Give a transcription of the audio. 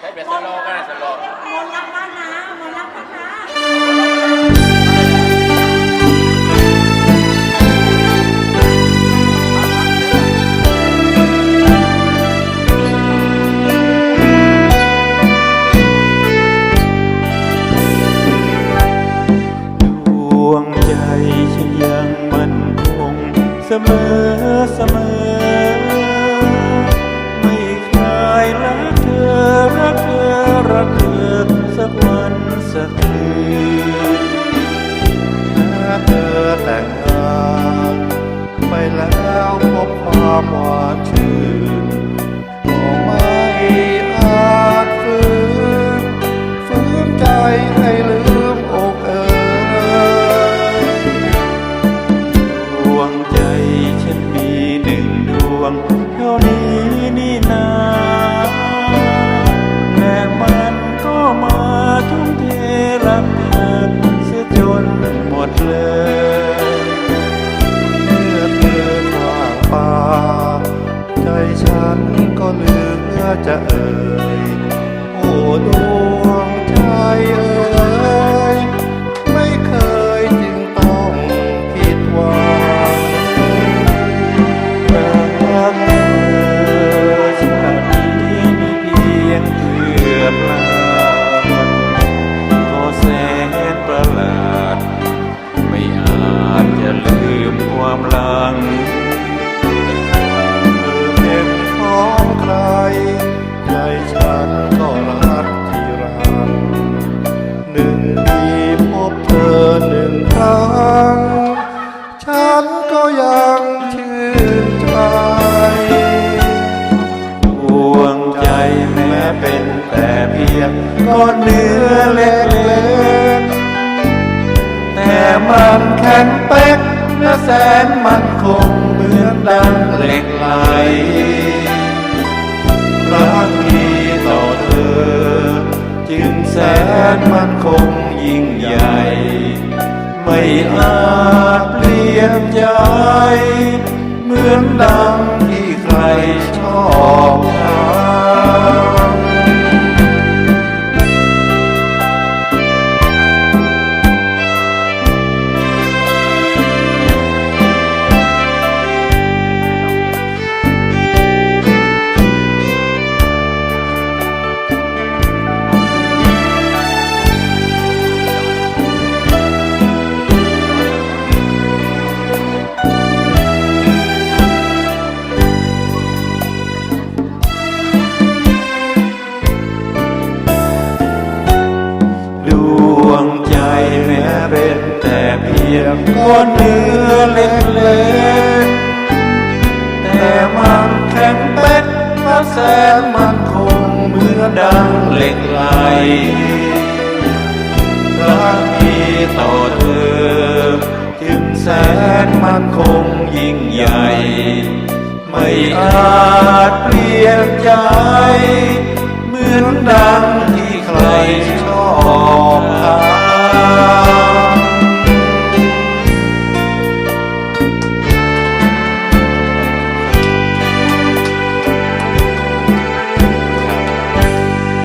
ใช้เป็นสโลก็ได้สโลมนรักบ้านนามนรักบ้านนาดวงใจฉันยังมั่นคงเสมอ งเท่านี้นี่นาแต่มันก็มาทุ่มเทรักเธอเสียจนหมดเลยเมื่อเธอว่างป่าใจฉันก็เหลือจะเอ่ย มความหลังเธอเป็นของใคร ใจฉันก็รักที่รักหนึ่งปีพบเธอหนึ่งครั้ง ฉันก็ยังชื่นใจดวงใจแม้เป็นแต่เพียงก้อนเนื้อเล็กๆแต่มันแข็งเป๊ก และแสนมันคงเหมือนดังเหล็กไหลรักมีต่อเธอ จึงแสนมันคงยิ่งใหญ่ ไม่อาจเปลี่ยนใจ เหมือนดังที่ใครชอบ ยงก้อนเนื้อเล็กๆ แต่มันแข็งเป็ดและแสนมันคงเหมือนดังเหล็กไหลรักมีต่อเธอจึงแสนมันคงยิ่งใหญ่ ไม่อาจเปลี่ยนใจ เหมือนดัง